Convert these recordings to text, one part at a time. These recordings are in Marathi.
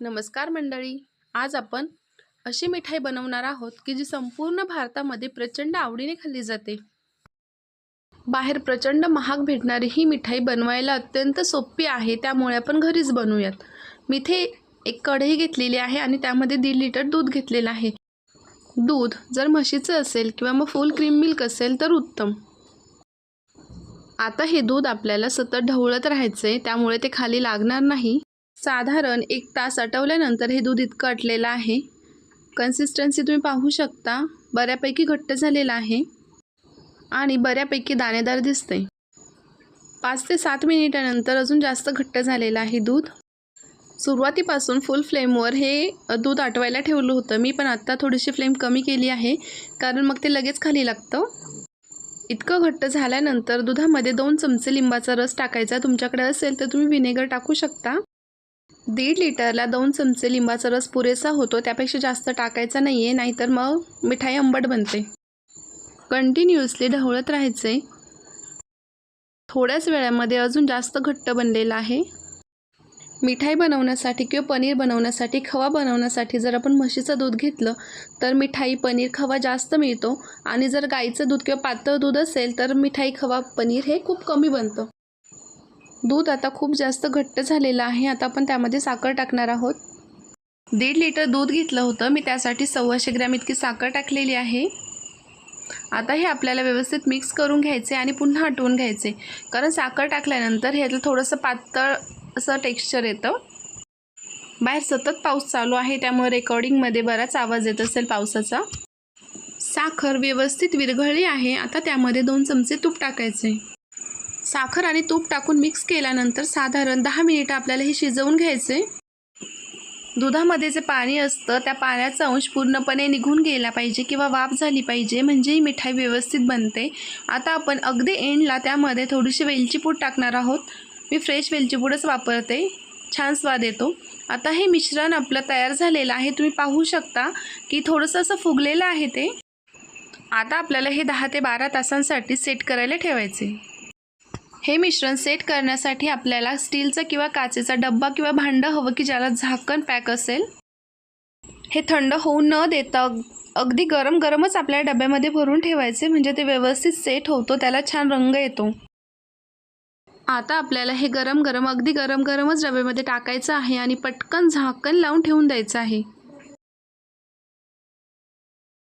नमस्कार मंडळी. आज आपण अशी मिठाई बनवणार आहोत की जी संपूर्ण भारतामध्ये प्रचंड आवडीने खाल्ली जाते. बाहेर प्रचंड महाग भेटणारी ही मिठाई बनवायला अत्यंत सोपी आहे त्यामुळे आपण घरीच बनवूयात. मी इथे एक कढई घेतलेली आहे आणि त्यामध्ये दीड लिटर दूध घेतलेलं आहे. दूध जर म्हशीचं असेल किंवा मग फुल क्रीम मिल्क असेल तर उत्तम. आता हे दूध आपल्याला सतत ढवळत राहायचं आहे त्यामुळे ते खाली लागणार नाही. साधारण एक तास आटवल्यानंतर हे दूध इतकं आटलेलं आहे. कन्सिस्टन्सी तुम्ही पाहू शकता. बऱ्यापैकी घट्ट झालेलं आहे. आणि बऱ्यापैकी दाणेदार दिसते पाच ते सात मिनिटानंतर अजून जास्त घट्ट झालेलं आहे दूध. सुरुवातीपासून फुल फ्लेमवर हे दूध आटवायला ठेवलं होतं. मी पण आत्ता थोडीशी फ्लेम कमी केली आहे. कारण मग ते लगेच खाली लागतं. इतकं घट्ट झाल्यानंतर दुधामध्ये दोन चमचे लिंबाचा रस टाकायचा. तुमच्याकडे असेल तर तुम्ही व्हिनेगर टाकू शकता. दीड लिटरला दोन चमचे लिंबाचा रस पुरेसा होतो त्यापेक्षा जास्त टाकायचा नाही आहे नाहीतर मग मिठाई आंबट बनते. कंटिन्युअसली ढवळत राहायचे. थोड्याच वेळामध्ये अजून जास्त घट्ट बनलेला आहे. मिठाई बनवण्यासाठी किंवा पनीर बनवण्यासाठी खवा बनवण्यासाठी जर आपण म्हशीचं दूध घेतलं तर मिठाई पनीर खवा जास्त मिळतो. आणि जर गाईचं दूध किंवा पातळ दूध असेल तर मिठाई खवा पनीर हे खूप कमी बनतं. दूध आता खूप जास्त घट्ट झालेलं आहे. आता आपण त्यामध्ये साखर टाकणार आहोत. दीड लिटर दूध घेतलं होतं. मी त्यासाठी सव्वाशे ग्रॅम इतकी साखर टाकलेली आहे. आता हे आपल्याला व्यवस्थित मिक्स करून घ्यायचे आणि पुन्हा आटवून घ्यायचे. कारण साखर टाकल्यानंतर ह्याचं थोडंसं पातळ असं टेक्स्चर येतं. बाहेर सतत पाऊस चालू आहे. त्यामुळे रेकॉर्डिंगमध्ये बराच आवाज येत असेल पावसाचा. साखर व्यवस्थित विरघळली आहे. आता त्यामध्ये दोन चमचे तूप टाकायचे. साखर आणि तूप टाकून मिक्स केल्यानंतर साधारण दहा मिनिटं आपल्याला हे शिजवून घ्यायचे दुधामध्ये जे पाणी असतं त्या पाण्याचा अंश पूर्णपणे निघून गेला पाहिजे किंवा वाफ झाली पाहिजे म्हणजे ही मिठाई व्यवस्थित बनते. आता आपण अगदी एंडला त्यामध्ये थोडीशी वेलचीपूड टाकणार आहोत. मी फ्रेश वेलचीपूडच वापरते. छान स्वाद येतो. आता हे मिश्रण आपलं तयार झालेलं आहे. तुम्ही पाहू शकता की थोडंसं असं फुगलेलं आहे ते. आता आपल्याला हे दहा ते बारा तासांसाठी सेट करायला ठेवायचे हे मिश्रण सेट करण्यासाठी आपल्याला स्टीलचा किंवा काचेचा डब्बा किंवा भांडं हवं की ज्याला झाकण पॅक असेल. हे थंड होऊ न देता अगदी गरम गरमच आपल्या डब्यामध्ये भरून ठेवायचे म्हणजे ते व्यवस्थित सेट होतो त्याला छान रंग येतो. आता आपल्याला हे गरम गरम अगदी गरम गरमच डब्यामध्ये टाकायचं आहे आणि पटकन झाकण लावून ठेवून द्यायचं आहे.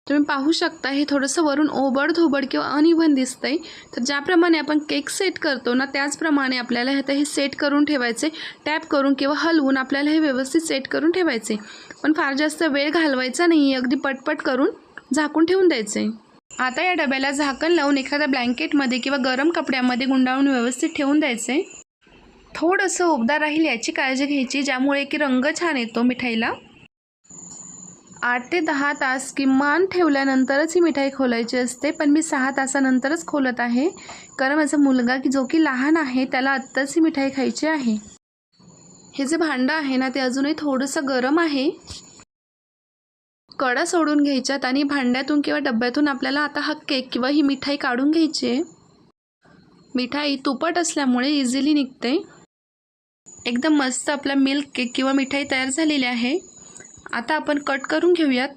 तुम्ही पाहू शकता हे थोडंसं वरून ओबड धोबड किंवा अनइव्हन दिसतंय. तर ज्याप्रमाणे आपण केक सेट करतो ना त्याचप्रमाणे आपल्याला आता हे सेट करून ठेवायचे. टॅप करून किंवा हलवून आपल्याला हे व्यवस्थित सेट करून ठेवायचे. पण फार जास्त वेळ घालवायचा नाही अगदी पटपट करून झाकून ठेवून द्यायचे. आता या डब्याला झाकण लावून एखाद्या ब्लँकेटमध्ये किंवा गरम कपड्यामध्ये गुंडाळून व्यवस्थित ठेवून द्यायचे. थोडंसं उबदार राहील याची काळजी घ्यायची ज्यामुळे की रंग छान येतो मिठाईला. आठ ते दहा तास किमान ठेवल्यानंतरच ही मिठाई खोलायची असते पण मी सहा तासानंतरच खोलत आहे. कारण माझा मुलगा की जो की लहान आहे त्याला आत्ताच ही मिठाई खायची आहे. हे जे भांडं आहे ना ते अजूनही थोडंसं गरम आहे. कडा सोडून घ्यायच्यात आणि भांड्यातून किंवा डब्यातून आपल्याला आता हा केक किंवा ही मिठाई काढून घ्यायची आहे. मिठाई तुपट असल्यामुळे इझिली निघते. एकदम मस्त आपला मिल्क केक किंवा मिठाई तयार झालेली आहे. आता आपण कट करून घेऊयात.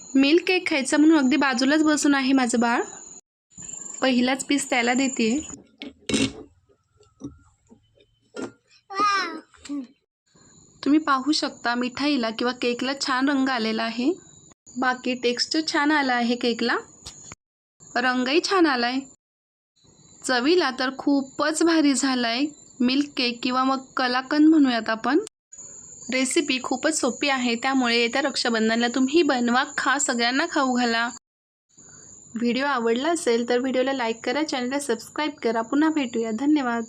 मिल्क केक खायचा म्हणून अगदी बाजूलाच बसून आहे माझं बाळ. पहिलाच पीस त्याला देते. तुम्ही पाहू शकता मिठाईला किंवा केकला छान रंग आलेला आहे. बाकी टेक्स्चर छान आला आहे केकला. रंगही छान आला आहे चवीला तर खूपच भारी झाला आहे मिल्क केक किंवा मग कलाकंद म्हणूयात आपण. रेसिपी खूपच सोपी आहे त्यामुळे येत्या रक्षाबंधनला तुम्ही बनवा खा सगळ्यांना खाऊ घाला. व्हिडिओ आवडला असेल तर व्हिडिओला लाईक करा चॅनलला सबस्क्राईब करा. पुन्हा भेटूया. धन्यवाद.